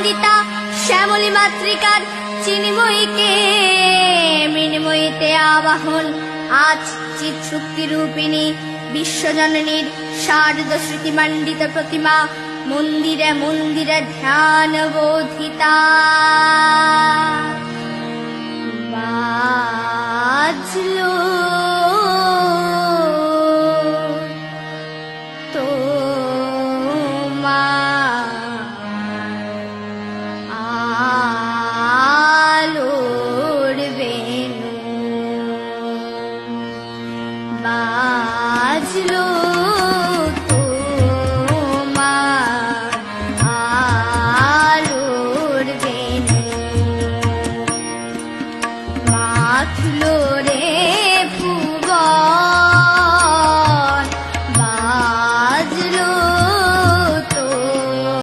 আনন্দিতা শ্যামলী মাতৃকার চিনিময়ীকে। মৃণময়ীতে আবাহন, আজ চিত শক্তি রূপিণী, বিশ্বজননীর শারদ স্মৃতিমণ্ডিত প্রতিমা, মন্দিরে মন্দিরে ধ্যান বোধিতা। বাজলো বাজলো আলোর বেনে। মাখলো